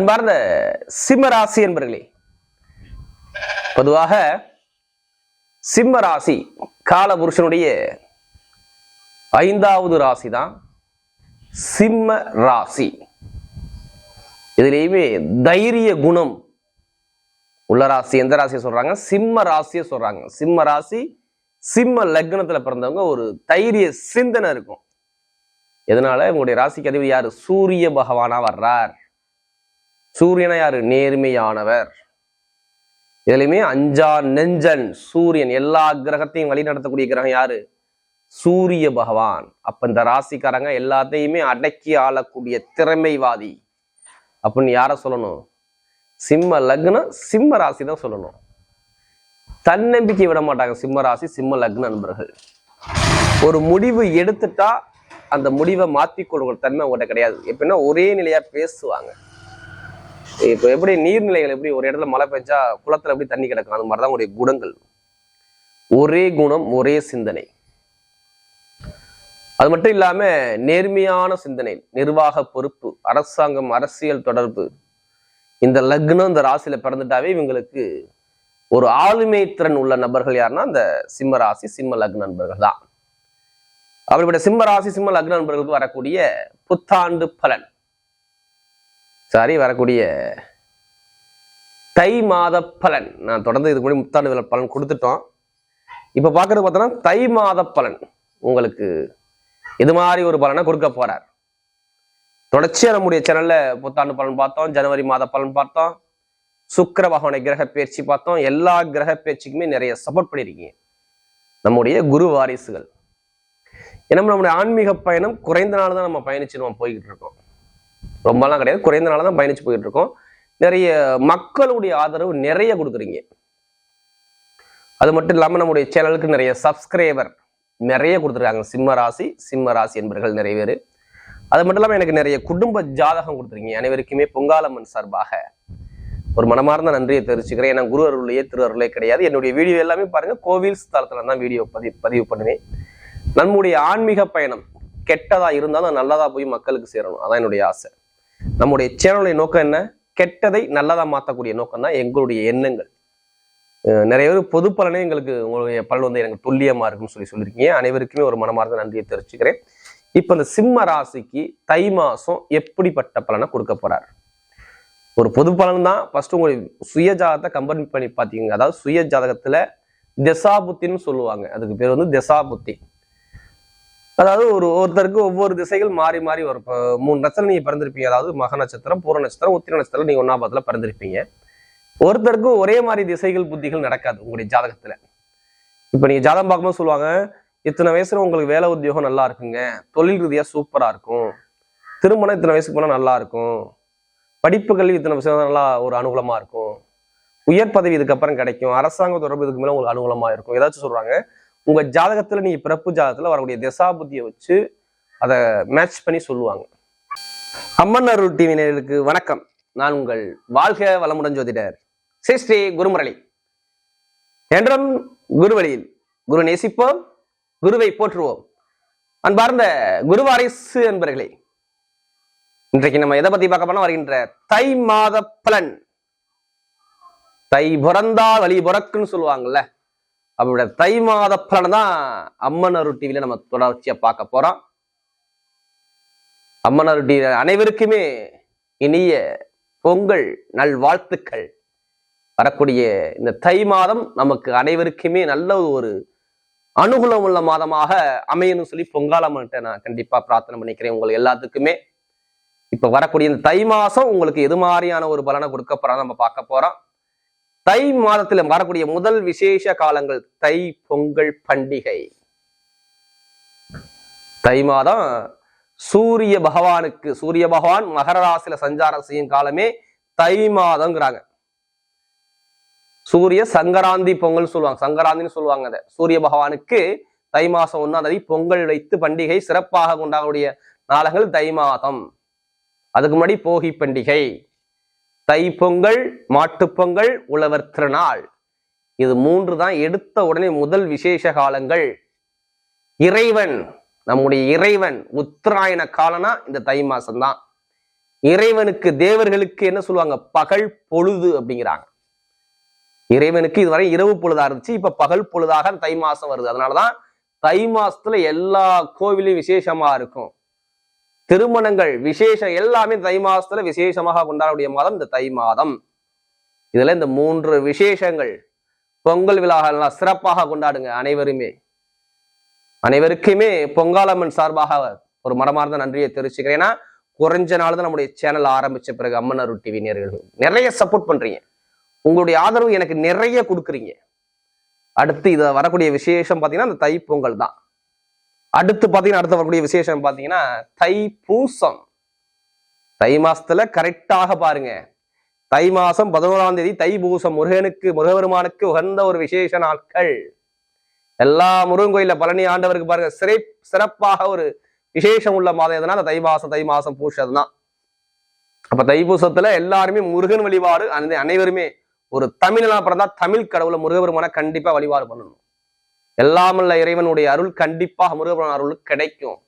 அன்பார்ந்த சிம்மராசி என்பர்களே பொதுவாக சிம்ம ராசி காலபுருஷனுடைய ஐந்தாவது ராசி தான் சிம்ம ராசி இதுலேயுமே தைரிய குணம் உள்ள ராசி எந்த ராசியை சொல்றாங்க? சிம்ம ராசியை சொல்றாங்க. சிம்ம ராசி சிம்ம லக்னத்துல பிறந்தவங்க ஒரு தைரிய சிந்தனை இருக்கும். எதனால? உங்களுடைய ராசிக்கு அதிபதி யாரு? சூரிய பகவானா வர்றார். சூரியனையார் நேர்மையானவர். இதுலையுமே அஞ்சா நெஞ்சன் சூரியன் எல்லா கிரகத்தையும் வழி நடத்தக்கூடிய கிரகம் யாரு? சூரிய பகவான். அப்ப இந்த ராசிக்காரங்க எல்லாத்தையுமே அடக்கி ஆளக்கூடிய திறமைவாதி. அப்படின்னு யார சொல்லணும்? சிம்ம லக்னம் சிம்ம ராசி தான் சொல்லணும். தன்னம்பிக்கை விட மாட்டாங்க சிம்ம ராசி சிம்ம லக்ன நண்பர்கள். ஒரு முடிவு எடுத்துட்டா அந்த முடிவை மாத்தி தன்மை உங்கள்கிட்ட கிடையாது. எப்படின்னா ஒரே நிலையா பேசுவாங்க. இப்போ எப்படி நீர்நிலைகள் எப்படி ஒரு இடத்துல மழை பெஞ்சா குளத்துல எப்படி தண்ணி கிடக்கும்? அது மாதிரிதான் உங்களுடைய குணங்கள். ஒரே குணம் ஒரே சிந்தனை. அது மட்டும் இல்லாம நேர்மையான சிந்தனை நிர்வாக பொறுப்பு அரசாங்கம் அரசியல் தொடர்பு. இந்த லக்னம் இந்த ராசியில பிறந்துட்டாவே இவங்களுக்கு ஒரு ஆளுமை திறன் உள்ள நபர்கள் யாருன்னா அந்த சிம்ம ராசி சிம்ம லக்ன நண்பர்கள் தான். அப்படிப்பட்ட சிம்ம ராசி சிம்ம லக்ன நண்பர்களுக்கு வரக்கூடிய புத்தாண்டு பலன். சாரி வரக்கூடிய தை மாத பலன். நான் தொடர்ந்து இதுக்கு முன்னாடி முத்தாண்டு விழா பலன் கொடுத்துட்டோம். இப்போ பார்க்குறது பார்த்தோன்னா தை மாத பலன் உங்களுக்கு இது மாதிரி ஒரு பலனை கொடுக்க போறார். தொடர்ச்சியாக நம்முடைய சேனல்ல புத்தாண்டு பலன் பார்த்தோம் ஜனவரி மாத பலன் பார்த்தோம் சுக்கர பகவானை கிரக பயிற்சி பார்த்தோம் எல்லா கிரக பயிற்சிக்குமே நிறைய சப்போர்ட் பண்ணியிருக்கீங்க. நம்முடைய குரு வாரிசுகள். ஏன்னா நம்முடைய ஆன்மீக பயணம் குறைந்த நாள் தான் நம்ம பயணிச்சு நம்ம போய்கிட்டு இருக்கோம். ரொம்பலாம் கிடையாது. குறைந்த நாள் தான் பயணிச்சு போயிட்டு இருக்கோம் நிறைய மக்களுடைய ஆதரவு நிறைய கொடுக்குறீங்க. அது மட்டும் இல்லாமல் நம்முடைய சேனலுக்கு நிறைய சப்ஸ்கிரைபர் நிறைய கொடுத்துருக்காங்க. சிம்ம ராசி சிம்ம ராசி என்பர்கள் நிறைய பேர். அது மட்டும் இல்லாமல் எனக்கு நிறைய குடும்ப ஜாதகம் கொடுத்துருக்கீங்க. அனைவருக்குமே பொங்காலம்மன் சார்பாக ஒரு மனமார்ந்த நன்றியை தெரிவிச்சுக்கிறேன். ஏன்னா குரு அருளையே திரு அருளே கிடையாது. என்னுடைய வீடியோ எல்லாமே பாருங்க. கோவில் ஸ்தலத்துல தான் வீடியோ பதிவு பதிவு பண்ணுவேன். நம்முடைய ஆன்மீக பயணம் கெட்டதா இருந்தாலும் நல்லதா போய் மக்களுக்கு சேரணும். அதான் என்னுடைய ஆசை. நம்முடைய சேனலுடைய நோக்கம் என்ன? கெட்டதை நல்லதா மாற்றக்கூடிய நோக்கம் தான் எங்களுடைய எண்ணங்கள். நிறைய பேர் பொது பலனே எங்களுக்கு உங்களுடைய பலன் வந்து எனக்கு துல்லியமா இருக்குன்னு சொல்லி சொல்லியிருக்கீங்க. அனைவருக்குமே ஒரு மனமார்ந்த நன்றியை தெரிவிச்சுக்கிறேன். இப்போ இந்த சிம்ம ராசிக்கு தை மாசம் எப்படிப்பட்ட பலனை கொடுக்க போறார்? ஒரு பொது பலன் தான் ஃபர்ஸ்ட் உங்களுடைய சுய ஜாதகத்தை கம்பேர் பண்ணி பார்த்தீங்க அதாவது சுய ஜாதகத்தில் திசாபுத்தின்னு சொல்லுவாங்க. அதுக்கு பேர் வந்து திசாபுத்தி. அதாவது ஒரு ஒருத்தருக்கு ஒவ்வொரு திசைகள் மாறி மாறி வரும். இப்போ மூணு நட்சத்திரம் நீங்க பிறந்திருப்பீங்க. அதாவது மக நட்சத்திரம் பூர நட்சத்திரம் உத்திர நட்சத்திரம் நீங்கள் ஒன்னாம் பிறந்திருப்பீங்க. ஒருத்தருக்கு ஒரே மாதிரி திசைகள் புத்திகள் நடக்காது உங்களுடைய ஜாதகத்தில். இப்ப நீங்க ஜாதகம் பார்க்கும்போது சொல்லுவாங்க இத்தனை வயசுல உங்களுக்கு வேலை உத்தியோகம் நல்லா இருக்குங்க. தொழில் ரீதியா சூப்பரா இருக்கும். திருமணம் இத்தனை வயசுக்கு போனா நல்லா இருக்கும். படிப்பு கல்வி இத்தனை வயசு நல்லா ஒரு அனுகூலமா இருக்கும். உயர் பதவி இதுக்கப்புறம் கிடைக்கும். அரசாங்க தொடர்பு இதுக்கு மேல உங்களுக்கு அனுகூலமா இருக்கும். ஏதாச்சும் சொல்றாங்க. உங்க ஜாதகத்துல நீங்க பிறப்பு ஜாதகத்துல வரக்கூடிய திசா புத்தியை வச்சு அதை மேட்ச் பண்ணி சொல்லுவாங்க. அம்மன் அருள் டிவி வணக்கம். நான் உங்கள் வாழ்க வளமுடன் ஜோதிடர் ஸ்ரீ ஸ்ரீ குருமுரளி. என்றும் குருவழியில் குரு நேசிப்போம் குருவை போற்றுவோம். அன்பார்ந்த குருவாரிசு என்பர்களே இன்றைக்கு நம்ம எதை பத்தி பார்க்க போனா வருகின்ற தை மாத பலன். தை பிறந்தால் வழி பிறக்குன்னு சொல்லுவாங்கல்ல அவரோட தை மாத பலன் தான் அம்மன் அருள் டிவியில நம்ம தொடர்ச்சியா பார்க்க போறோம். அம்மன் அருள் டிவி அனைவருக்குமே இனிய பொங்கல் நல்வாழ்த்துக்கள். வரக்கூடிய இந்த தை மாதம் நமக்கு அனைவருக்குமே நல்ல ஒரு அனுகூலம் உள்ள மாதமாக அமையணும்னு சொல்லி பொங்காலம்மன்ட்ட நான் கண்டிப்பா பிரார்த்தனை பண்ணிக்கிறேன் உங்களுக்கு எல்லாத்துக்குமே. இப்ப வரக்கூடிய இந்த தை மாசம் உங்களுக்கு எது மாதிரியான ஒரு பலனை கொடுக்க போறோம் நம்ம பார்க்க போறோம். தை மாதத்துல வரக்கூடிய முதல் விசேஷ காலங்கள் தை பொங்கல் பண்டிகை. தை மாதம் சூரிய பகவானுக்கு சூரிய பகவான் மகர ராசியில சஞ்சாரம் செய்யும் காலமே தை மாதம்ங்கிறாங்க சூரிய சங்கராந்தி பொங்கல் சொல்லுவாங்க. சங்கராந்தின்னு சொல்லுவாங்க அதை. சூரிய பகவானுக்கு தை மாசம் ஒன்னாம் தேதி பொங்கல் வைத்து பண்டிகை சிறப்பாக கொண்டாடக்கூடிய நாளங்கள் தை மாதம். அதுக்கு முன்னாடி போகி பண்டிகை. தை பொங்கல் உழவர் திருநாள். இது மூன்று தான் எடுத்த உடனே முதல் விசேஷ காலங்கள். இறைவன் நம்முடைய இறைவன் உத்தராயண காலனா இந்த தை மாசம்தான். இறைவனுக்கு தேவர்களுக்கு என்ன சொல்லுவாங்க? பகல் பொழுது அப்படிங்கிறாங்க. இறைவனுக்கு இதுவரை இரவு பொழுதா இருந்துச்சு இப்ப பகல் பொழுதாக தை மாசம் வருது. அதனாலதான் தை மாசத்துல எல்லா கோவிலையும் விசேஷமா இருக்கும். திருமணங்கள் விசேஷம் எல்லாமே தை மாசத்துல விசேஷமாக கொண்டாடக்கூடிய மாதம் இந்த தை மாதம். இதுல இந்த மூன்று விசேஷங்கள் பொங்கல் விழாக்கள்லாம் சிறப்பாக கொண்டாடுங்க அனைவருமே. அனைவருக்குமே பொங்காலம்மன் சார்பாக ஒரு மரமார்ந்த நன்றியை தெரிவிச்சுக்கிறேன். ஏன்னா குறைஞ்ச நாள் தான் நம்முடைய சேனல் ஆரம்பிச்ச பிறகு அம்மன் அருள் டிவி நேர்கள் நிறைய சப்போர்ட் பண்றீங்க. உங்களுடைய ஆதரவு எனக்கு நிறைய கொடுக்குறீங்க. அடுத்து இதை வரக்கூடிய விசேஷம் பார்த்தீங்கன்னா அந்த தைப்பொங்கல் தான். அடுத்து பார்த்தீங்கன்னா அடுத்து வரக்கூடிய விசேஷம் பார்த்தீங்கன்னா தை பூசம். தை மாசத்துல கரெக்டாக பாருங்க. தை மாசம் பதினோராம் தேதி தை பூசம். முருகனுக்கு முருகபெருமானுக்கு உகந்த ஒரு விசேஷ நாட்கள். எல்லா முருகன் கோயில பழனி ஆண்டவருக்கு பாருங்க சிறை சிறப்பாக ஒரு விசேஷம் உள்ள மாதம் எதுனா அந்த தை மாசம் தை மாசம் பூசம் தான். அப்ப தைப்பூசத்துல எல்லாருமே முருகன் வழிபாடு அந்த அனைவருமே ஒரு தமிழனா பிறந்தா தமிழ் கடவுளை முருகபெருமான கண்டிப்பா வழிபாடு பண்ணணும். எல்லாமல்ல இறைவனுடைய அருள் கண்டிப்பாக முருகபுரான் அருள் கிடைக்கும்.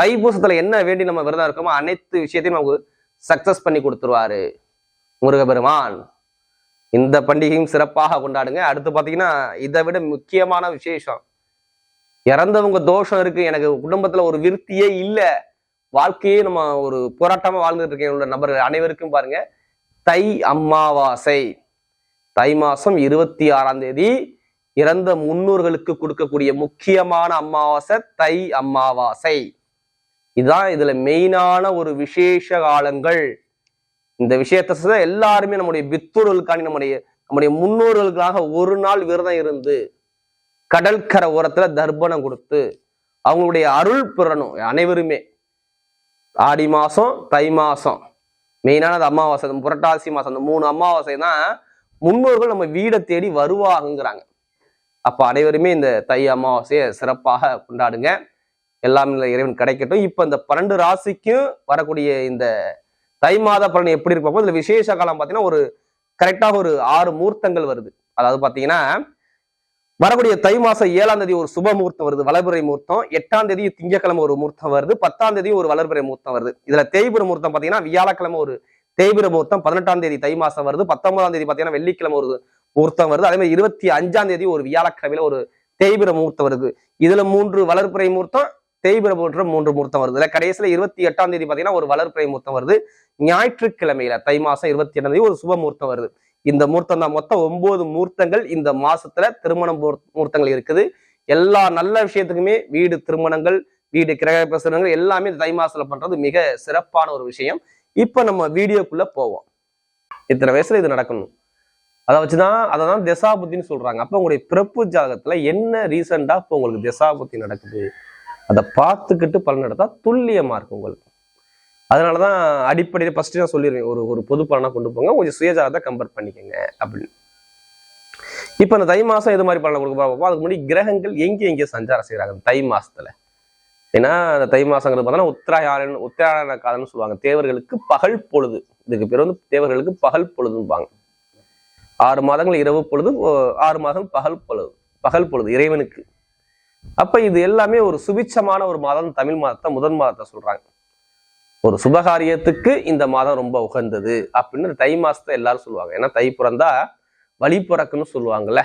தைப்பூசத்துல என்ன வேண்டி நம்ம விரதம் இருக்கோமோ அனைத்து விஷயத்தையும் நமக்கு சக்சஸ் பண்ணி கொடுத்துருவாரு முருகபெருமான் இந்த பண்டிகையும் சிறப்பாக கொண்டாடுங்க. அடுத்து பாத்தீங்கன்னா இதை விட முக்கியமான விசேஷம். இறந்தவங்க தோஷம் இருக்கு. எனக்கு குடும்பத்துல ஒரு விருத்தியே இல்லை. வாழ்க்கையே நம்ம ஒரு போராட்டமா வாழ்ந்துட்டு இருக்கேன் உள்ள நபர்கள் அனைவருக்கும் பாருங்க. தை அம்மாவாசை. தை மாசம் இருபத்தி ஆறாம் தேதி இறந்த முன்னோர்களுக்கு கொடுக்கக்கூடிய முக்கியமான அமாவாசை தை அமாவாசை. இதுதான் இதுல மெயினான ஒரு விசேஷ காலங்கள். இந்த விஷயத்தை எல்லாருமே நம்முடைய பித்தூர்களுக்காண்டி நம்முடைய நம்முடைய முன்னோர்களுக்காக ஒரு நாள் விரதம் இருந்து கடற்கரை ஓரத்துல தர்ப்பணம் கொடுத்து அவங்களுடைய அருள் பெறணும் அனைவருமே. ஆடி மாசம் தை மாசம். மெயினான அது அமாவாசை புரட்டாசி மாசம் அந்த மூணு அமாவாசை தான் முன்னோர்கள் நம்ம வீடை தேடி வருவாங்கங்கிறாங்க. அப்ப அனைவருமே இந்த தை அமாவாசையை சிறப்பாக கொண்டாடுங்க. எல்லாமே இறைவன் கிடைக்கட்டும். இப்ப இந்த பன்னெண்டு ராசிக்கும் வரக்கூடிய இந்த தை மாத பலன் எப்படி இருப்போம் இதுல விசேஷ காலம் பார்த்தீங்கன்னா ஒரு கரெக்டாக ஒரு ஆறு மூர்த்தங்கள் வருது. அதாவது பாத்தீங்கன்னா வரக்கூடிய தை மாசம் ஏழாம் தேதி ஒரு சுப முகூர்த்தம் வருது. வளர்பிறை முகூர்த்தம். எட்டாம் தேதி திங்கக்கிழமை ஒரு முகூர்த்தம் வருது. பத்தாம் தேதி ஒரு வளர்பிறை முகூர்த்தம் வருது. இதுல தேய்பிர முகூர்த்தம் பாத்தீங்கன்னா வியாழக்கிழமை ஒரு தேய்பிர முகூர்த்தம். பதினெட்டாம் தேதி தை மாசம் வருது. பத்தொன்பதாம் தேதி பாத்தீங்கன்னா வெள்ளிக்கிழமை ஒரு முகூர்த்தம் வருது. அதே மாதிரி இருபத்தி அஞ்சாம் தேதி ஒரு வியாழக்கிழமையில ஒரு தேய்பிர முகூர்த்தம் வருது. இதுல மூன்று வளர்பிறை முகூர்த்தம் தேய்பிர முகூர்த்தம் மூன்று முகூர்த்தம் வருது. இல்லை கடைசியில இருபத்தி எட்டாம் தேதி பாத்தீங்கன்னா ஒரு வளர்பிறை முகூர்த்தம் வருது. ஞாயிற்றுக்கிழமையில தை மாசம் இருபத்தி எட்டாம் தேதி ஒரு சுப முகூர்த்தம் வருது. இந்த முகூர்த்தம் தான் மொத்தம் ஒன்பது முகூர்த்தங்கள் இந்த மாசத்துல திருமணம் முகூர்த்தங்கள் இருக்குது. எல்லா நல்ல விஷயத்துக்குமே வீடு திருமணங்கள் வீடு கிரக பிரசனங்கள் எல்லாமே இந்த தை மாசத்துல பண்றது மிக சிறப்பான ஒரு விஷயம். இப்ப நம்ம வீடியோக்குள்ள போவோம். இத்தனை வயசுல இது நடக்கணும். அதை வச்சுதான் அதை தான் திசாபுத்தின்னு சொல்றாங்க. அப்போ உங்களுடைய பிறப்பு ஜாதகத்துல என்ன ரீசெண்டா இப்போ உங்களுக்கு திசாபுத்தி நடக்குது? அதை பார்த்துக்கிட்டு பலன் எடுத்தா துல்லியமா இருக்கும் உங்களுக்கு. அதனாலதான் அடிப்படையில் ஃபர்ஸ்ட் நான் சொல்லிடுவேன். ஒரு ஒரு பொது பலனாக கொண்டு போங்க. கொஞ்சம் சுயஜாதத்தை கம்பேர் பண்ணிக்கோங்க அப்படின்னு. இப்போ இந்த தை மாசம் எது மாதிரி பலனை கொடுக்க பார்ப்போம். அதுக்கு முன்னாடி கிரகங்கள் எங்கே எங்கே சஞ்சாரம் செய்யறாங்க தை மாசத்துல. ஏன்னா அந்த தை மாதங்கிறது பார்த்தோன்னா உத்தராயணன் உத்தராயண காலம்னு சொல்லுவாங்க. தேவர்களுக்கு பகல் பொழுது. இதுக்கு பேர் வந்து தேவர்களுக்கு பகல் பொழுதும்பாங்க ஆறு மாதங்கள் இரவு பொழுது ஆறு மாதம் பகல் பொழுது பகல் பொழுது இறைவனுக்கு. அப்ப இது எல்லாமே ஒரு சுபிச்சமான ஒரு மாதம் தமிழ் மாதத்தை முதன் மாதத்தை சொல்றாங்க. ஒரு சுபகாரியத்துக்கு இந்த மாதம் ரொம்ப உகந்தது அப்படின்னு தை மாசத்தை எல்லாரும் சொல்லுவாங்க. ஏன்னா தை பிறந்தா வழி பிறக்குன்னு சொல்லுவாங்கல்ல.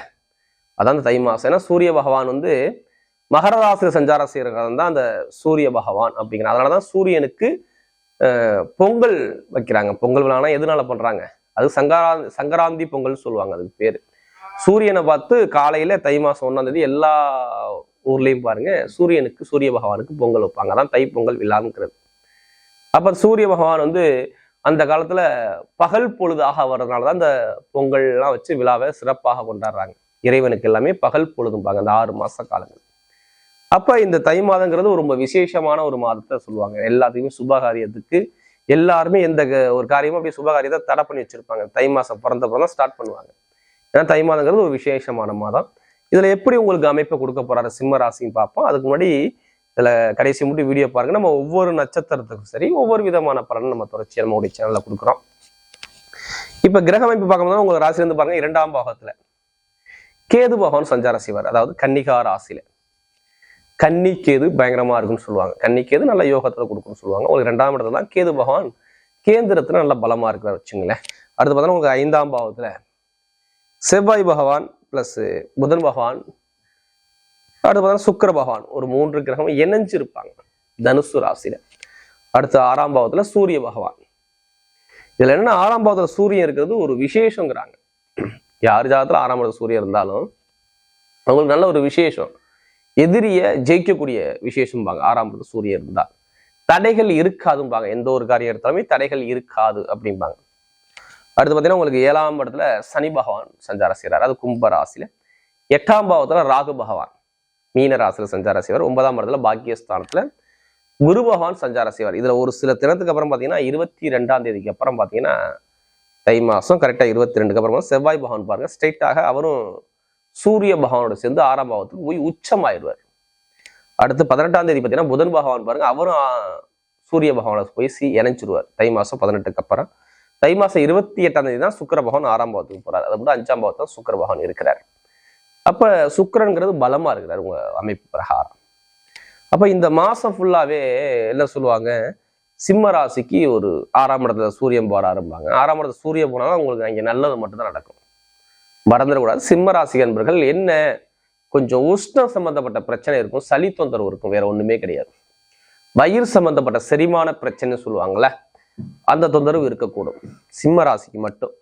அதான் அந்த தை மாசம். ஏன்னா சூரிய பகவான் வந்து மகரராசிர சஞ்சாரம் செய்கிற தான் அந்த சூரிய பகவான் அப்படிங்கிற அதனாலதான் சூரியனுக்கு பொங்கல் வைக்கிறாங்க. பொங்கல் விழானா எதனால பண்றாங்க? அது சங்கரா சங்கராந்தி பொங்கல்னு சொல்லுவாங்க அதுக்கு பேர். சூரியனை பார்த்து காலையில தை மாசம் ஒன்றாம் தேதி எல்லா ஊர்லயும் பாருங்க சூரியனுக்கு சூரிய பகவானுக்கு பொங்கல் வைப்பாங்க. அதான் தை பொங்கல் விழாங்கிறது. அப்ப சூரிய பகவான் வந்து அந்த காலத்துல பகல் பொழுதாக வர்றதுனால தான் அந்த பொங்கல்லாம் வச்சு விழாவை சிறப்பாக கொண்டாடுறாங்க. இறைவனுக்கு எல்லாமே பகல் பொழுதும்பாங்க அந்த ஆறு மாச காலங்கள். அப்ப இந்த தை மாதங்கிறது ரொம்ப விசேஷமான ஒரு மாதத்தை சொல்லுவாங்க. எல்லாத்துக்குமே சுபகாரியத்துக்கு எல்லாருமே எந்த ஒரு காரியமும் அப்படியே சுபகாரியத்தை தடை பண்ணி வச்சிருப்பாங்க. தை மாதம் பிறந்தப்புறம் தான் ஸ்டார்ட் பண்ணுவாங்க. ஏன்னா தை மாதங்கிறது ஒரு விசேஷமான மாதம். இதில் எப்படி உங்களுக்கு அமைப்பை கொடுக்க போறாரு? சிம்ம ராசின்னு பார்ப்போம். அதுக்கு முன்னாடி இதில் கடைசி மட்டும் வீடியோ பாருங்க. நம்ம ஒவ்வொரு நட்சத்திரத்துக்கும் சரி ஒவ்வொரு விதமான பலன் நம்ம தொடர்ச்சியாக நம்மளுடைய சேனலில் கொடுக்குறோம். இப்போ கிரக அமைப்பு பார்க்கும்போது உங்களுக்கு ராசில இருந்து பாருங்க இரண்டாம் பாகத்தில் கேது பகவான் சஞ்சார செய்வார். அதாவது கன்னிகா ராசியில். கன்னி கேது பயங்கரமா இருக்குன்னு சொல்லுவாங்க. கன்னி கேது நல்ல யோகத்துல கொடுக்கும்னு சொல்லுவாங்க. உங்களுக்கு ரெண்டாம் இடத்துல தான் கேது பகவான் கேந்திரத்துல நல்ல பலமா இருக்கிறார் வச்சுங்களேன். அடுத்து பார்த்தோன்னா உங்களுக்கு ஐந்தாம் பாவத்துல செவ்வாய் பகவான் பிளஸ் புதன் பகவான் அடுத்து பார்த்தோன்னா சுக்கர பகவான் ஒரு மூன்று கிரகம் இணைஞ்சு இருப்பாங்க தனுசு ராசியில். அடுத்து ஆறாம் பாவத்துல சூரிய பகவான். இதுல என்ன ஆறாம் பாவத்தில் சூரியன் இருக்கிறது ஒரு விசேஷங்கிறாங்க. யார் ஜாதத்துல ஆறாம் பாவத்தில் சூரியன் இருந்தாலும் அவங்களுக்கு நல்ல ஒரு விசேஷம். எதிரிய ஜெயிக்கக்கூடிய விசேஷம்பாங்க. ஆறாம் இடத்துல சூரியன் இருந்தா தடைகள் இருக்காதும்பாங்க. எந்த ஒரு காரியம் எடுத்தாலுமே தடைகள் இருக்காது அப்படிம்பாங்க. அடுத்து பார்த்தீங்கன்னா உங்களுக்கு ஏழாம் இடத்துல சனி பகவான் சஞ்சாரம் செய்கிறார் அது கும்ப ராசியில. எட்டாம் பாவத்துல ராகு பகவான். மீன ராசியில சஞ்சாரம் செய்வார். ஒன்பதாம் இடத்துல பாக்கியஸ்தானத்துல குரு பகவான் சஞ்சாரம் செய்வார். இதுல ஒரு சில தினத்துக்கு அப்புறம் பார்த்தீங்கன்னா இருபத்தி ரெண்டாம் தேதிக்கு அப்புறம் பார்த்தீங்கன்னா தை மாசம் கரெக்டாக இருபத்தி ரெண்டுக்கு அப்புறமா செவ்வாய் பகவான் பாருங்க. ஸ்ட்ரைட்டாக அவரும் சூரிய பகவானோட சேர்ந்து ஆறாம் பாவத்துக்கு போய் உச்சமாயிடுவார். அடுத்து பதினெட்டாம் தேதி பார்த்தீங்கன்னா புதன் பகவான் பாருங்க அவரும் சூரிய பகவானை போய் சி இணைச்சிருவார் தை மாசம் பதினெட்டுக்கு அப்புறம். தை மாசம் இருபத்தி எட்டாம் தேதி தான் சுக்கிர பகவான் ஆறாம் பாவத்துக்கு போறார். அதை வந்து அஞ்சாம் பாவத்துல சுக்கர பகவான் இருக்கிறார். அப்ப சுக்கிரன்கிறது பலமா இருக்கிறார் உங்க அமைப்பு பிரகாரம். அப்ப இந்த மாசம் ஃபுல்லாவே என்ன சொல்லுவாங்க சிம்ம ராசிக்கு ஒரு ஆறாம் இடத்துல சூரியன் போற ஆரம்பிப்பாங்க ஆறாம் இடத்துல சூரியன் போனாலும் உங்களுக்கு அங்கே நல்லது மட்டும்தான் நடக்கும். மறந்துடக்கூடாது. சிம்மராசி அன்பர்கள் என்ன கொஞ்சம் உஷ்ணம் சம்பந்தப்பட்ட பிரச்சனை இருக்கும் சளி தொந்தரவு இருக்கும் வேற ஒண்ணுமே கிடையாது. வயிறு சம்பந்தப்பட்ட செரிமான பிரச்சனை சொல்லுவாங்கல்ல அந்த தொந்தரவு இருக்கக்கூடும். சிம்ம ராசிக்கு மட்டும்.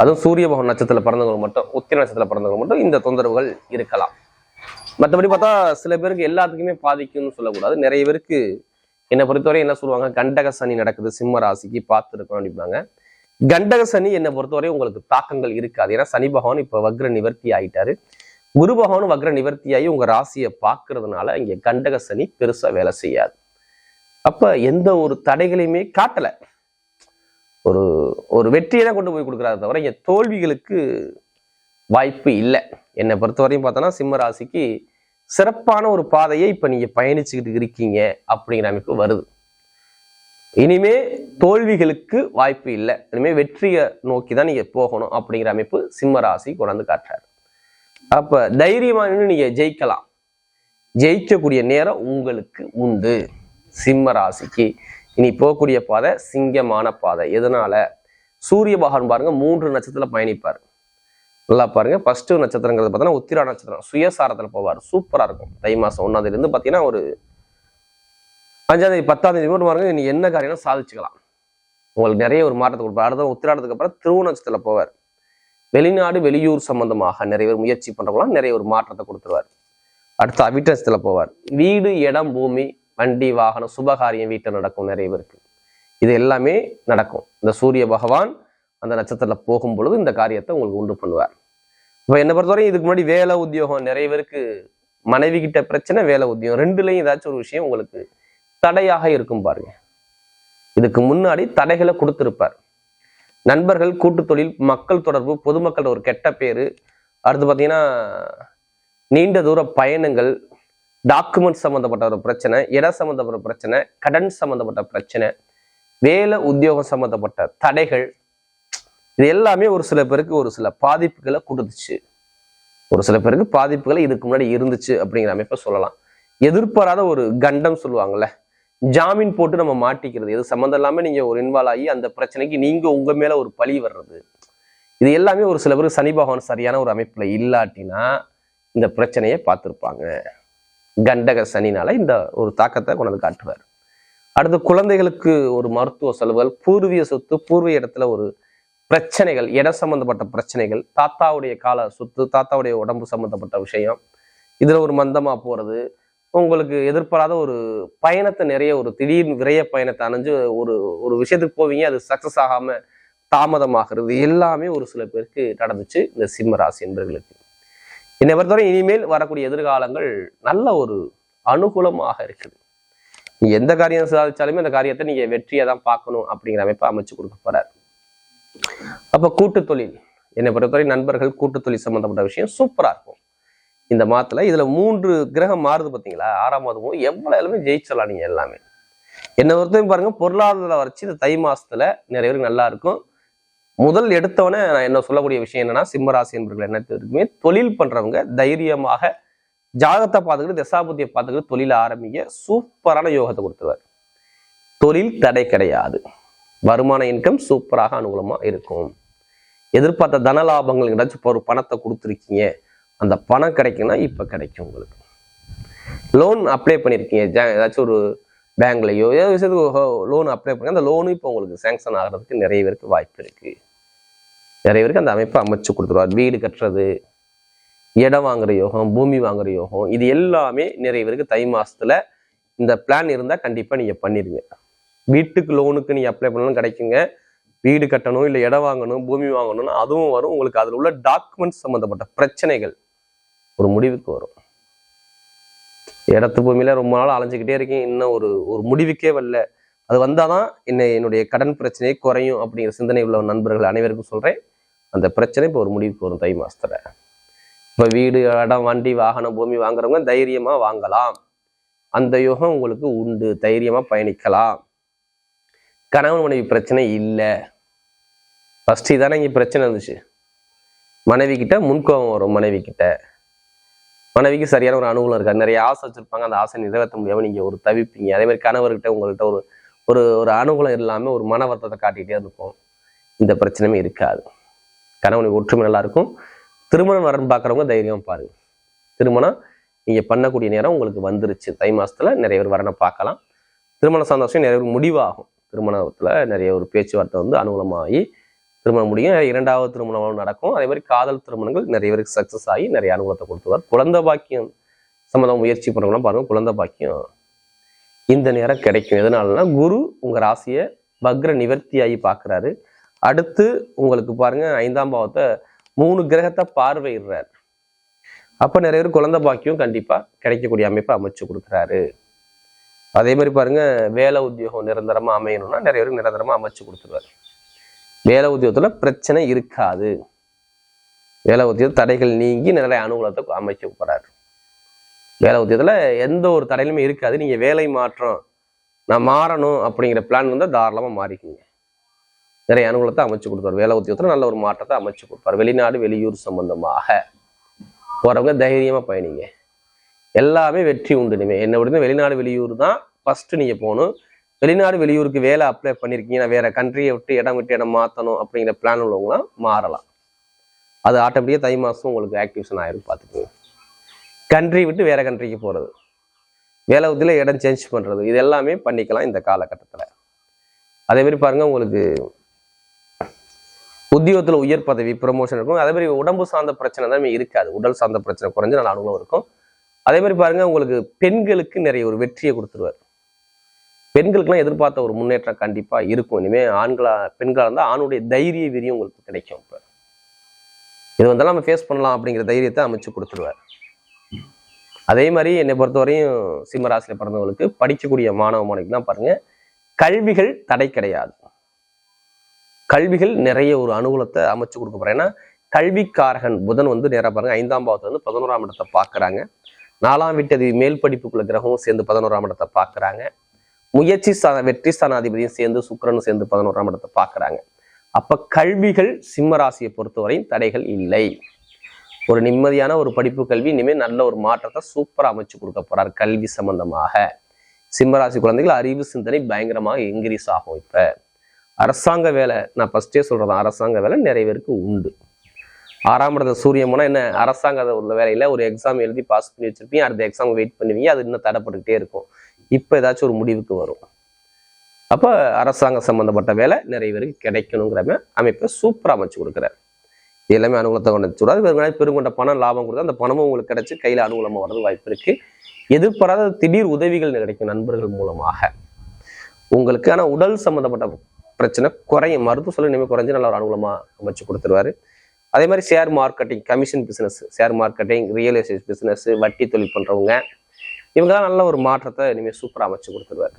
அதுவும் சூரிய பகவான் நட்சத்திரத்தில் பிறந்தவங்க மட்டும் உத்திர நட்சத்திரத்தில் பிறந்தவங்க மட்டும் இந்த தொந்தரவுகள் இருக்கலாம். மற்றபடி பார்த்தா சில பேருக்கு எல்லாத்துக்குமே பாதிக்கும்னு சொல்லக்கூடாது. நிறைய பேருக்கு என்னை பொறுத்தவரை என்ன சொல்லுவாங்க கண்டக சனி நடக்குது சிம்ம ராசிக்கு பார்த்துருக்கோம் அப்படிம்பாங்க. கண்டக சனி என்னை பொறுத்தவரை உங்களுக்கு தாக்கங்கள் இருக்காது. ஏன்னா சனி பகவான் இப்போ வக்ர நிவர்த்தி ஆயிட்டாரு. குரு பகவான் வக்ர நிவர்த்தியாகி உங்க ராசியை பார்க்கறதுனால இங்க கண்டக சனி பெருசா வேலை செய்யாது. அப்ப எந்த ஒரு தடைகளையுமே காட்டல. ஒரு ஒரு வெற்றியை தான் கொண்டு போய் கொடுக்குறாரு தவிர இங்க தோல்விகளுக்கு வாய்ப்பு இல்லை. என்னை பொறுத்தவரையும் பார்த்தோன்னா சிம்ம ராசிக்கு சிறப்பான ஒரு பாதையை இப்ப நீங்க பயணிச்சுக்கிட்டு இருக்கீங்க அப்படிங்கிற அமைப்பு வருது. இனிமே தோல்விகளுக்கு வாய்ப்பு இல்லை. இனிமே வெற்றியை நோக்கி தான் நீங்க போகணும் அப்படிங்கிற அமைப்பு சிம்ம ராசி கொண்டாந்து காட்டுறாரு. அப்ப தைரியமா நின்னு நீங்க ஜெயிக்கலாம். ஜெயிக்கக்கூடிய நேரம் உங்களுக்கு உண்டு. சிம்ம ராசிக்கு இனி போகக்கூடிய பாதை சிங்கமான பாதை. எதனால? சூரிய பகவான் பாருங்க மூன்று நட்சத்திரத்துல பயணிப்பார். நல்லா பாருங்க ஃபர்ஸ்ட் நட்சத்திரங்கிறது பார்த்தீங்கன்னா உத்திரா நட்சத்திரம். சுயசாரத்துல போவார். சூப்பரா இருக்கும். தை மாசம் ஒன்னாம் தேதி இருந்து பார்த்தீங்கன்னா ஒரு அஞ்சாம் தேதி பத்தாம் தேதி மட்டும் பாருங்க நீ என்ன காரியம்னா சாதிச்சுக்கலாம். உங்களுக்கு நிறைய ஒரு மாற்றத்தை கொடுப்பார். அடுத்த உத்திராடத்துக்கு அப்புறம் திருவு போவார். வெளிநாடு வெளியூர் சம்பந்தமாக நிறைய பேர் முயற்சி பண்ணுறவங்களாம் நிறைய ஒரு மாற்றத்தை கொடுத்துருவார். அடுத்து அவிட்ட போவார். வீடு இடம் பூமி வண்டி வாகனம் சுபகாரியம் வீட்டில் நடக்கும் நிறைய பேருக்கு. இது எல்லாமே நடக்கும். இந்த சூரிய பகவான் அந்த நட்சத்திரத்தில் போகும் பொழுது இந்த காரியத்தை உங்களுக்கு உண்டு பண்ணுவார். இப்போ என்னை பொறுத்தவரையும் இதுக்கு முன்னாடி வேலை உத்தியோகம் நிறைய பேருக்கு மனைவி கிட்ட பிரச்சனை வேலை உத்தியோகம். ரெண்டுலேயும் ஏதாச்சும் ஒரு விஷயம் உங்களுக்கு தடையாக இருக்கும் பாருங்க. இதுக்கு முன்னாடி தடைகளை கொடுத்துருப்பார். நண்பர்கள் கூட்டு தொழில் மக்கள் தொடர்பு பொதுமக்கள் ஒரு கெட்ட பேரு அடுத்து பார்த்தீங்கன்னா நீண்ட தூர பயணங்கள் டாக்குமெண்ட் சம்மந்தப்பட்ட ஒரு பிரச்சனை இட சம்மந்தப்பட்ட பிரச்சனை கடன் சம்மந்தப்பட்ட பிரச்சனை வேலை உத்தியோகம் சம்மந்தப்பட்ட தடைகள் இது எல்லாமே ஒரு சில பேருக்கு ஒரு சில பாதிப்புகளை கொடுத்துச்சு. ஒரு சில பேருக்கு பாதிப்புகளை இதுக்கு முன்னாடி இருந்துச்சு அப்படிங்கிற அமைப்பை சொல்லலாம். எதிர்பாராத ஒரு கண்டம் சொல்லுவாங்கல்ல ஜாமீன் போட்டு நம்ம மாட்டிக்கிறது எது சம்மந்தம் இல்லாம நீங்க ஒரு இன்வால்வ் ஆகி அந்த பிரச்சனைக்கு நீங்க உங்க மேல ஒரு பழி வர்றது. இது எல்லாமே ஒரு சில பேருக்கு சனி பகவான் சரியான ஒரு அமைப்புல இல்லாட்டினா இந்த பிரச்சனையை பார்த்துருப்பாங்க. கண்டக சனினால இந்த ஒரு தாக்கத்தை கொண்டு காட்டுவார். அடுத்து குழந்தைகளுக்கு ஒரு மருத்துவ செலவுகள் பூர்வீக சொத்து பூர்வீக இடத்துல ஒரு பிரச்சனைகள் இடம் சம்பந்தப்பட்ட பிரச்சனைகள் தாத்தாவுடைய கால சொத்து தாத்தாவுடைய உடம்பு சம்பந்தப்பட்ட விஷயம் இதுல ஒரு மந்தமா போறது உங்களுக்கு எதிர்பாராத ஒரு பயணத்தை நிறைய ஒரு திடீர் விரைய பயணத்தை அணைஞ்சு ஒரு ஒரு விஷயத்துக்கு போவீங்க. அது சக்ஸஸ் ஆகாம தாமதமாகிறது. எல்லாமே ஒரு சில பேருக்கு நடந்துச்சு. இந்த சிம்ம ராசி என்பவர்களுக்கு. என்னை பொறுத்தவரை இனிமேல் வரக்கூடிய எதிர்காலங்கள் நல்ல ஒரு அனுகூலமாக இருக்குது. எந்த காரியம் சாதிச்சாலுமே அந்த காரியத்தை நீங்க வெற்றியை தான் பார்க்கணும் அப்படிங்கிற அமைப்பை அமைச்சு கொடுக்க போறாரு. அப்போ கூட்டு தொழில். என்னை பொறுத்தவரை நண்பர்கள் கூட்டு தொழில் சம்பந்தப்பட்ட விஷயம் சூப்பரா இருக்கும். இந்த மாதத்தில் இதில் மூன்று கிரகம் மாறுது பார்த்தீங்களா ஆறாம் மாதமும் எவ்வளவு எல்லாமே ஜெயிச்சிடலாம் நீங்கள் எல்லாமே. என்னை பொறுத்தவரைக்கும் பாருங்கள் பொருளாதார வளர்ச்சி இந்த தை மாதத்தில் நிறைய பேருக்கு நல்லா இருக்கும். முதல் எடுத்தவொடனே நான் என்ன சொல்லக்கூடிய விஷயம் என்னன்னா சிம்மராசி என்பர்கள் என்ன தொழில் பண்ணுறவங்க தைரியமாக ஜாகத்தை பார்த்துக்கிட்டு தசாபுத்தியை பார்த்துக்கிட்டு தொழிலை ஆரம்பிக்க சூப்பரான யோகத்தை கொடுத்துருவார். தொழில் தடை கிடையாது. வருமான இன்கம் சூப்பராக அனுகூலமாக இருக்கும். எதிர்பார்த்த தன லாபங்கள் ஏதாச்சும் ஒரு பணத்தை கொடுத்துருக்கீங்க. அந்த பணம் கிடைக்குன்னா இப்போ கிடைக்கும் உங்களுக்கு. லோன் அப்ளை பண்ணியிருக்கீங்க ஜா- ஏதாச்சும் ஒரு பேங்க்லையோ ஏதோ விஷயத்துக்கு லோன் அப்ளை பண்ணி அந்த லோனும் இப்போ உங்களுக்கு சேங்ஷன் ஆகிறதுக்கு நிறைய பேருக்கு வாய்ப்பு இருக்குது நிறைய பேருக்கு அந்த அமைப்பை அமைச்சு கொடுத்துருவார் வீடு கட்டுறது இடம் வாங்குற யோகம் பூமி வாங்குற யோகம் இது எல்லாமே நிறைய பேருக்கு தை மாதத்தில் இந்த பிளான் இருந்தால் கண்டிப்பாக நீங்கள் பண்ணிடுங்க வீட்டுக்கு லோனுக்கு நீங்கள் அப்ளை பண்ணணும் கிடைக்குங்க. வீடு கட்டணும் இல்லை இடம் வாங்கணும் பூமி வாங்கணும்னு அதுவும் வரும். உங்களுக்கு அதில் உள்ள டாக்குமெண்ட்ஸ் சம்மந்தப்பட்ட பிரச்சனைகள் ஒரு முடிவுக்கு வரும். இடத்து பூமியில ரொம்ப நாள் அலைஞ்சிக்கிட்டே இருக்கேன். இன்னும் ஒரு ஒரு முடிவுக்கே வரல. அது வந்தால் தான் என்ன என்னுடைய கடன் பிரச்சனையை குறையும் அப்படிங்கிற சிந்தனை உள்ள நண்பர்கள் அனைவருக்கும் சொல்கிறேன் அந்த பிரச்சனை இப்போ ஒரு முடிவுக்கு வரும் தை மாதத்தில் இப்போ வீடு இடம் வண்டி வாகனம் பூமி வாங்குறவங்க தைரியமாக வாங்கலாம். அந்த யோகம் உங்களுக்கு உண்டு. தைரியமாக பயணிக்கலாம். கணவன் மனைவி பிரச்சனை இல்லை. ஃபஸ்ட்டு இதானே இங்கே பிரச்சனை இருந்துச்சு. மனைவி கிட்ட முன்கோபம் வரும் மனைவி கிட்ட மனைவிக்கு சரியான ஒரு அனுகூலம் இருக்காது நிறைய ஆசை வச்சிருப்பாங்க. அந்த ஆசை நிறைவேற்ற முடியாம நீங்க ஒரு தவிப்பீங்க. அதே மாதிரி கணவர்கிட்ட உங்கள்கிட்ட ஒரு ஒரு ஒரு அனுகூலம் இல்லாம ஒரு மன வருத்தத்தை காட்டிக்கிட்டே இருக்கும் இந்த பிரச்சனையுமே இருக்காது. கணவனுக்கு ஒற்றுமை நல்லா இருக்கும். திருமணம் வரன்னு பார்க்குறவங்க தைரியம் பாருங்க. திருமணம் நீங்க பண்ணக்கூடிய நேரம் உங்களுக்கு வந்துருச்சு. தை மாசத்துல நிறைய பேர் வரனை பார்க்கலாம். திருமண சந்தோஷம் நிறைய பேர் முடிவாகும். திருமணத்துல நிறைய ஒரு பேச்சுவார்த்தை வந்து அனுகூலமாகி திருமணம் முடியும். இரண்டாவது திருமணம் நடக்கும். அதே மாதிரி காதல் திருமணங்கள் நிறைய பேருக்கு சக்ஸஸ் ஆகி நிறைய அனுகூலத்தை கொடுத்துருவார். குழந்தை பாக்கியம் சம்மந்தம் முயற்சி பண்ணுறவங்களாம் பாருங்க குழந்தை பாக்கியம் இந்த நேரம் கிடைக்கும். எதனாலனா குரு உங்கள் ராசியை பக்ர நிவர்த்தியாகி பார்க்குறாரு. அடுத்து உங்களுக்கு பாருங்க ஐந்தாம் பாவத்தை மூணு கிரகத்தை பார்வையிடுறார். அப்போ நிறைய பேர் குழந்தை பாக்கியம் கண்டிப்பாக கிடைக்கக்கூடிய அமைப்பை அமைச்சு கொடுக்குறாரு. அதே மாதிரி பாருங்க வேலை உத்தியோகம் நிரந்தரமாக அமையணும்னா நிறைய பேருக்கு நிரந்தரமாக அமைச்சு கொடுத்துருவாரு. வேலை உத்தியோகத்தில் பிரச்சனை இருக்காது. வேலை உத்தியோக தடைகள் நீங்கி நிறைய அனுகூலத்தை அமைக்க போகிறார் வேலை உத்தியோகத்தில் எந்த ஒரு தடையிலுமே இருக்காது. நீங்கள் வேலை மாற்றம் நான் மாறணும் அப்படிங்கிற பிளான் வந்து தாராளமாக மாறிக்கிங்க. நிறைய அனுகூலத்தை அமைச்சு கொடுப்பார். வேலை உத்தியோகத்தில் நல்ல ஒரு மாற்றத்தை அமைச்சு கொடுப்பார். வெளிநாடு வெளியூர் சம்பந்தமாக போறவங்க தைரியமாக பயணிங்க. எல்லாமே வெற்றி உண்டு என்ன என்னை விட வெளிநாடு வெளியூர் தான் ஃபஸ்ட்டு நீங்கள் போகணும். வெளிநாடு வெளியூருக்கு வேலை அப்ளை பண்ணியிருக்கீங்க நான் வேற கண்ட்ரியை விட்டு இடம் விட்டு இடம் மாற்றணும் அப்படிங்கிற பிளான் உள்ளவங்களாம் மாறலாம். அது ஆட்டோமேட்டிக்காக தை மாதம் உங்களுக்கு ஆக்டிவேஷன் ஆயிரும் பார்த்துக்கோங்க. கண்ட்ரி விட்டு வேற கண்ட்ரிக்கு போகிறது வேலை உத்தியில் இடம் சேஞ்ச் பண்ணுறது இது எல்லாமே பண்ணிக்கலாம் இந்த காலகட்டத்தில். அதே மாதிரி பாருங்க உங்களுக்கு உத்தியோகத்தில் உயர் பதவி ப்ரொமோஷன் இருக்கும். அதே மாதிரி உடம்பு சார்ந்த பிரச்சனை தான் இருக்காது. உடல் சார்ந்த பிரச்சனை குறைஞ்சு நல்ல அனுகூலம் இருக்கும். அதே மாதிரி பாருங்க உங்களுக்கு பெண்களுக்கு நிறைய ஒரு வெற்றியை கொடுத்துருவார். பெண்களுக்கெல்லாம் எதிர்பார்த்த ஒரு முன்னேற்றம் கண்டிப்பா இருக்கும். இனிமே ஆண்களா பெண்களா இருந்தால் ஆணுடைய தைரிய வீரியம் உங்களுக்கு கிடைக்கும் இப்போ. இது வந்தாலும் நம்ம ஃபேஸ் பண்ணலாம் அப்படிங்கிற தைரியத்தை அமைச்சு கொடுத்துருவார். அதே மாதிரி என்னை பொறுத்தவரையும் சிம்மராசியில் பிறந்தவங்களுக்கு படிக்கக்கூடிய மாணவ மாணவிக்கு தான் பாருங்க கல்விகள் தடை கிடையாது. கல்விகள் நிறைய ஒரு அனுகூலத்தை அமைச்சு கொடுக்க போகிறேன் ஏன்னா கல்விக்காரகன் புதன் வந்து நேராக பாருங்க ஐந்தாம் பாவத்தை வந்து பதினோராம் இடத்தை பார்க்கறாங்க. நாலாம் வீட்டது மேல் படிப்புக்குள்ள கிரகமும் சேர்ந்து பதினோராம் இடத்தை பார்க்கறாங்க. முயற்சி ஸ்தான வெற்றி ஸ்தானாதிபதியும் சேர்ந்து சுக்கரனும் சேர்ந்து பதினோராம் இடத்தை பார்க்குறாங்க. அப்ப கல்விகள் சிம்ம ராசியை பொறுத்தவரை தடைகள் இல்லை. ஒரு நிம்மதியான ஒரு படிப்பு கல்வி இனிமேல் நல்ல ஒரு மாற்றத்தை சூப்பரா அமைச்சு கொடுக்க போறார் கல்வி சம்பந்தமாக. சிம்மராசி குழந்தைகள் அறிவு சிந்தனை பயங்கரமாக இன்க்ரீஸ் ஆகும் இப்ப. அரசாங்க வேலை நான் ஃபஸ்ட்டே சொல்றேன் அரசாங்க வேலை நிறைய பேருக்கு உண்டு. ஆறாம் இடத்த சூரியம்னா என்ன அரசாங்க உள்ள வேலையில ஒரு எக்ஸாம் எழுதி பாஸ் பண்ணி வச்சிருப்பீங்க அடுத்த எக்ஸாம் வெயிட் பண்ணுவீங்க அது இன்னும் தடைப்பட்டுக்கிட்டே இருக்கும். இப்போ ஏதாச்சும் ஒரு முடிவுக்கு வரும். அப்போ அரசாங்கம் சம்மந்தப்பட்ட வேலை நிறைய பேருக்கு கிடைக்கணுங்கிற அமைப்பை சூப்பராக அமைச்சு கொடுக்குறாரு. எல்லாமே அனுகூலத்தை கொண்டு சொல்றாரு இவங்க பெருங்கொண்ட பணம் லாபம் கொடுத்து அந்த பணமும் உங்களுக்கு கிடைச்சி கையில் அனுகூலமாக வர்றது வாய்ப்பு இருக்கு. எதிர்பாராத திடீர் உதவிகள் கிடைக்கும் நண்பர்கள் மூலமாக. உங்களுக்கு ஆனால் உடல் சம்மந்தப்பட்ட பிரச்சனை குறையும். மருத்துவ சொல்ல இனிமேல் குறைஞ்சு நல்ல ஒரு அனுகூலமாக அமைச்சு கொடுத்துருவாரு. அதே மாதிரி share marketing commission business share marketing real estate business வட்டி தொழில் பண்ணுறவங்க பண்றவங்க இவங்கெல்லாம் நல்ல ஒரு மாற்றத்தை இனிமேல் சூப்பராக அமைச்சு கொடுத்துருவாரு.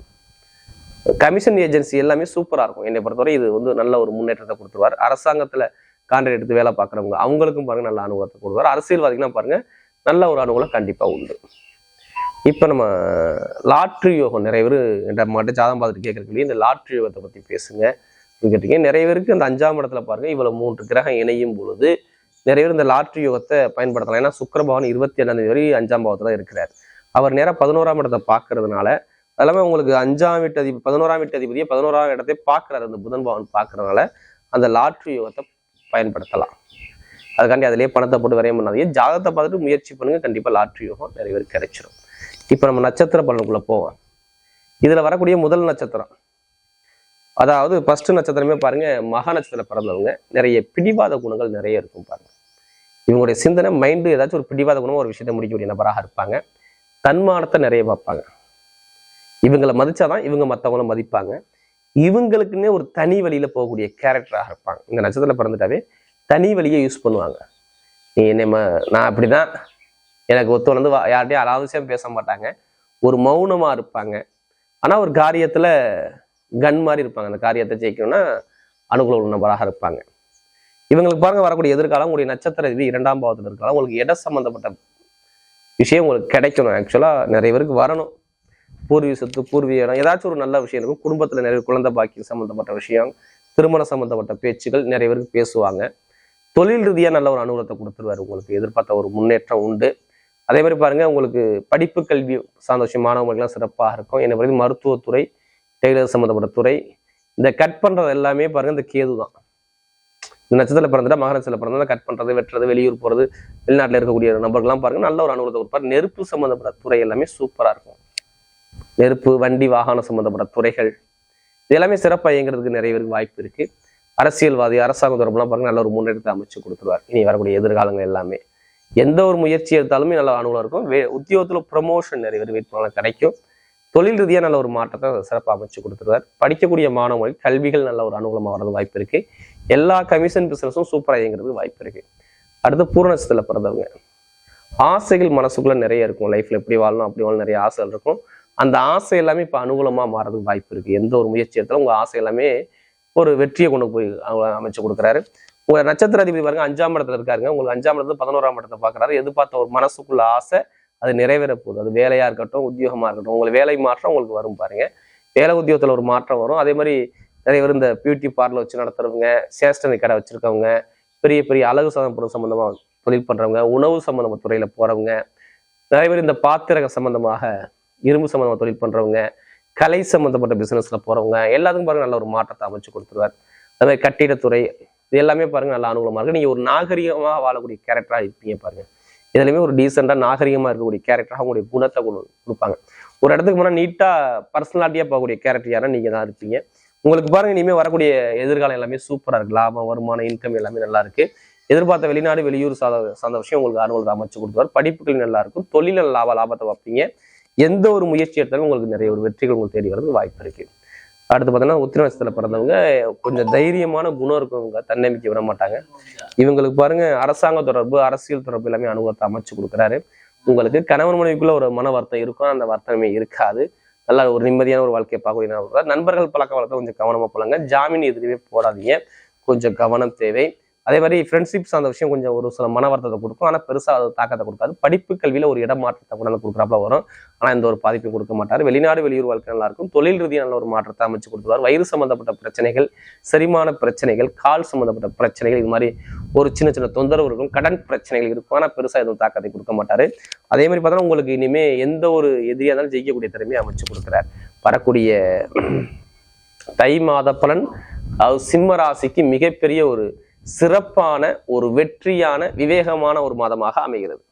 கமிஷன் ஏஜென்சி எல்லாமே சூப்பராக இருக்கும். என்னை பொறுத்தவரை இது வந்து நல்ல ஒரு முன்னேற்றத்தை கொடுத்துருவார். அரசாங்கத்தில் கான்ட்ராக்ட் எடுத்து வேலை பார்க்குறவங்க அவங்களுக்கும் பாருங்கள் நல்ல அனுகூலத்தை கொடுவார் அரசியல்வாதிகள்லாம் பாருங்கள் நல்ல ஒரு அனுகூலம் கண்டிப்பாக உண்டு. இப்போ நம்ம லாட்ரி யோகம் நிறைய பேர் என்ற மட்டும் ஜாதம் பார்த்துட்டு கேட்குறீங்க இந்த லாட்ரி யோகத்தை பற்றி பேசுங்க. கேட்டீங்க நிறைய பேருக்கு அந்த அஞ்சாம் இடத்துல பாருங்க இவ்வளவு மூன்று கிரகம் இணையும் பொழுது நிறைய பேர் இந்த லாட்ரி யோகத்தை பயன்படுத்தலாம். ஏன்னா சுக்கரபவன் இருபத்தி ஏழாம் தேதி வரை அஞ்சாம் பாவத்தில் இருக்கிறார். அவர் நேராக பதினோராம் இடத்தை பார்க்கறதுனால எல்லாமே உங்களுக்கு அஞ்சாம் வீட்டு அதிபதி பதினோராம் வீட்டு அதிபதியை பதினோராம் இடத்தை பார்க்குறாரு அந்த புதன் பவன் பார்க்கறதுனால அந்த லாட்ரி யோகத்தை பயன்படுத்தலாம். அதுக்காண்டி அதிலே பணத்தை போட்டு வரைய பண்ணாதீங்க. ஜாதகத்தை பார்த்துட்டு முயற்சி பண்ணுங்க. கண்டிப்பாக லாட்ரி யோகம் நிறைய பேர் கிடைச்சிரும். இப்போ நம்ம நட்சத்திர பலனுக்குள்ளே போவோம். இதில் வரக்கூடிய முதல் நட்சத்திரம் அதாவது ஃபர்ஸ்ட் நட்சத்திரமே பாருங்க மகா நட்சத்திரம் பிறந்தவங்க. நிறைய பிடிவாத குணங்கள் நிறைய இருக்கும் பாருங்க. இவங்களுடைய சிந்தனை மைண்டு ஏதாச்சும் ஒரு பிடிவாத குணம் ஒரு விஷயத்தை முடிக்கக்கூடிய நபராக இருப்பாங்க. தன்மானத்தை நிறைய பார்ப்பாங்க. இவங்களை மதிச்சாதான் இவங்க மற்றவங்கள மதிப்பாங்க. இவங்களுக்குன்னே ஒரு தனி வழியில போகக்கூடிய கேரக்டராக இருப்பாங்க. இந்த நட்சத்திரத்தில் பிறந்துட்டாவே தனி வழியை யூஸ் பண்ணுவாங்க. நீ என்ன நான் நான் அப்படிதான். எனக்கு ஒத்து வந்து யார்கிட்டையும் அலாவசியம் பேச மாட்டாங்க. ஒரு மௌனமா இருப்பாங்க. ஆனா ஒரு காரியத்துல கன் மாதிரி இருப்பாங்க. அந்த காரியத்தை ஜெயிக்கணும்னா அனுகூல உள்ள நபராக இருப்பாங்க. இவங்களுக்கு பாருங்க வரக்கூடிய எதிர்காலம் உங்களுடைய நட்சத்திர இது இரண்டாம் பாவத்தில் இருக்கலாம். உங்களுக்கு இட சம்மந்தப்பட்ட விஷயம் உங்களுக்கு கிடைக்கணும். ஆக்சுவலாக நிறைய பேருக்கு வரணும். பூர்வீக சொத்து பூர்வீக இடம் ஏதாச்சும் ஒரு நல்ல விஷயம் இருக்கும். குடும்பத்தில் நிறைய குழந்தை பாக்கியம் சம்மந்தப்பட்ட விஷயம் திருமணம் சம்மந்தப்பட்ட பேச்சுகள் நிறைய பேருக்கு பேசுவாங்க. தொழில் ரீதியாக நல்ல ஒரு அனுகூலத்தை கொடுத்துருவாரு உங்களுக்கு. எதிர்பார்த்த ஒரு முன்னேற்றம் உண்டு. அதே மாதிரி பாருங்கள் உங்களுக்கு படிப்பு கல்வி சார்ந்த விஷயம் மாணவர்களுக்கெல்லாம் சிறப்பாக இருக்கும். என்ன பிறகு மருத்துவத்துறை டெய்லர் சம்மந்தப்பட்ட துறை இந்த கட் பண்ணுறது எல்லாமே பாருங்கள் இந்த கேது தான். நட்சத்திரத்தில் பிறந்துட்டா மகரத்தில் பிறந்தா கட் பண்ணுறது வெட்டுறது வெளியூர் போறது வெளிநாட்டில் இருக்கக்கூடிய நபர்கள்லாம் பாருங்க நல்ல ஒரு அனுகூலத்தை கொடுப்பார். நெருப்பு சம்பந்தப்பட்ட துறை எல்லாமே சூப்பராக இருக்கும். நெருப்பு வண்டி வாகனம் சம்மந்தப்பட்ட துறைகள் இது எல்லாமே சிறப்பாக இயங்குறதுக்கு நிறைய பேருக்கு வாய்ப்பு இருக்கு. அரசியல்வாதி அரசாங்க தொடர்புலாம் பாருங்க நல்ல ஒரு முன்னேற்றத்தை அமைச்சு கொடுத்துருவார். இனி வரக்கூடிய எதிர்காலங்கள் எல்லாமே. எந்த ஒரு முயற்சி எடுத்தாலுமே நல்ல அனுகூலம் இருக்கும். வே உத்தியோகத்தில் ப்ரமோஷன் நிறைய பேர் வெயிட் பண்ணலாம் கிடைக்கும். தொழில் ரீதியாக நல்ல ஒரு மாற்றத்தை சிறப்பாக அமைச்சு கொடுத்துருவார். படிக்கக்கூடிய மாணவர்கள் கல்விகள் நல்ல ஒரு அனுகூலமாக வரது வாய்ப்பு இருக்கு. எல்லா கமிஷன் பிசினஸும் சூப்பராக இயங்குறதுக்கு வாய்ப்பு இருக்கு. அடுத்து பூரணத்தில் பிறந்தவங்க. ஆசைகள் மனசுக்குள்ள நிறைய இருக்கும். லைஃப்ல எப்படி வாழணும் அப்படி வாழணும் நிறைய ஆசைகள் இருக்கும். அந்த ஆசை எல்லாமே இப்போ அனுகூலமா மாறதுக்கு வாய்ப்பு இருக்கு. எந்த ஒரு முயற்சி எடுத்தாலும் உங்க ஆசை எல்லாமே ஒரு வெற்றியை கொண்டு போய் அவங்க அமைச்சு கொடுக்குறாரு. உங்க நட்சத்திர அதிபதி பாருங்க அஞ்சாம் இடத்துல இருக்காருங்க. உங்களுக்கு அஞ்சாம் இடத்துல பதினோராம் இடத்தை பாக்குறாரு எதிர்பார்த்த ஒரு மனசுக்குள்ள ஆசை அது நிறைவேற போகுது. அது வேலையா இருக்கட்டும் உத்தியோகமா இருக்கட்டும். உங்களுக்கு வேலை மாற்றம் உங்களுக்கு வரும் பாருங்க. வேலை உத்தியோகத்துல ஒரு மாற்றம் வரும். அதே மாதிரி நிறைய பேர் இந்த பியூட்டி பார்லர் வச்சு நடத்துறவங்க சேஷனரி கடை வச்சிருக்கவங்க பெரிய பெரிய அழகு சாதன பொருள் தொழில் பண்றவங்க உணவு சம்மந்தமாக துறையில போறவங்க நிறைய பேர் இந்த பாத்திரக சம்பந்தமாக இரும்பு சம்பந்தமா தொழில் பண்றவங்க கலை சம்பந்தப்பட்ட பிசினஸ்ல போறவங்க எல்லாத்துக்கும் பாருங்க நல்ல ஒரு மாற்றத்தை அமைச்சு கொடுத்துருவார். அதே மாதிரி கட்டிடத்துறை இது எல்லாமே பாருங்க நல்ல அனுகூலமா இருக்கு. நீங்க ஒரு நாகரிகமாக வாழக்கூடிய கேரக்டரா இருப்பீங்க பாருங்க. இதுலையுமே ஒரு டீசெண்டாக நாகரிகமாக இருக்கக்கூடிய கேரக்டராக அவங்களுடைய குணத்தை கொண்டு கொடுப்பாங்க. ஒரு இடத்துக்கு போனால் நீட்டாக பர்சனாலிட்டியாக போகக்கூடிய கேரக்டர் யாரா நீங்கள் தான் இருப்பீங்க. உங்களுக்கு பாருங்க இனிமேல் வரக்கூடிய எதிர்காலம் எல்லாமே சூப்பராக இருக்கு. லாபம் வருமானம் இன்கம் எல்லாமே நல்லா இருக்கு. எதிர்பார்த்த வெளிநாடு வெளியூர் சாத சார்ந்த விஷயம் உங்களுக்கு அனுகூலத்தை அமைச்சு கொடுத்துருவார் படிப்புகள் நல்லா இருக்கும். தொழில லாப லாபத்தை வைப்பீங்க எந்த ஒரு முயற்சி எடுத்தாலும் உங்களுக்கு நிறைய ஒரு வெற்றிகள் உங்களுக்கு தேடி வரதுக்கு வாய்ப்பு இருக்குது அடுத்து பார்த்தீங்கன்னா உத்திரவாசத்தில் பிறந்தவங்க கொஞ்சம் தைரியமான குணம் இருக்கவங்க தன்னம்பிக்கை விட மாட்டாங்க. இவங்களுக்கு பாருங்க அரசாங்க தொடர்பு அரசியல் தொடர்பு எல்லாமே அனுபவத்தை அமைச்சு கொடுக்குறாரு. உங்களுக்கு கணவன் மனைவிக்குள்ள ஒரு மன வருத்தம் இருக்கும் அந்த வருத்தமே இருக்காது. நல்லா ஒரு நிம்மதியான ஒரு வாழ்க்கையை பார்க்கக்கூடிய நண்பர்கள் பழக்க வழக்கம் கொஞ்சம் கவனமா போலாங்க. ஜாமீன் எதுவுமே போடாதீங்க. கொஞ்சம் கவனம் தேவை. அதே மாதிரி ஃப்ரெண்ட்ஷிப் அந்த விஷயம் கொஞ்சம் ஒரு சில மன வருத்தத்தை கொடுக்கும். ஆனால் பெருசாக அது தாக்கத்தை கொடுக்காது. படிப்பு கல்வியில் ஒரு இடமாற்றத்தை கொண்டாந்து கொடுக்குறாப்புல வரும். ஆனால் எந்த ஒரு பாதிப்பையும் கொடுக்க மாட்டார். வெளிநாடு வெளியூர் வாழ்க்கை நல்லா இருக்கும் தொழில் ரீதியாக நல்ல ஒரு மாற்றத்தை அமைச்சு கொடுத்துருவார். வயிறு சம்மந்தப்பட்ட பிரச்சனைகள் செரிமான பிரச்சனைகள் கால் சம்மந்தப்பட்ட பிரச்சனைகள் இது மாதிரி ஒரு சின்ன சின்ன தொந்தரவுகளும் கடன் பிரச்சனைகள் இருக்கும். ஆனால் பெருசாக எதுவும் தாக்கத்தை கொடுக்க மாட்டார். அதே மாதிரி பார்த்தோன்னா உங்களுக்கு இனிமேல் எந்த ஒரு எதிரியாக இருந்தாலும் ஜெயிக்கக்கூடிய திறமையை அமைச்சு கொடுக்குறார். வரக்கூடிய தை மாத பலன் சிம்ம ராசிக்கு மிகப்பெரிய ஒரு சிறப்பான ஒரு வெற்றியான விவேகமான ஒரு மாதமாக அமைகிறது.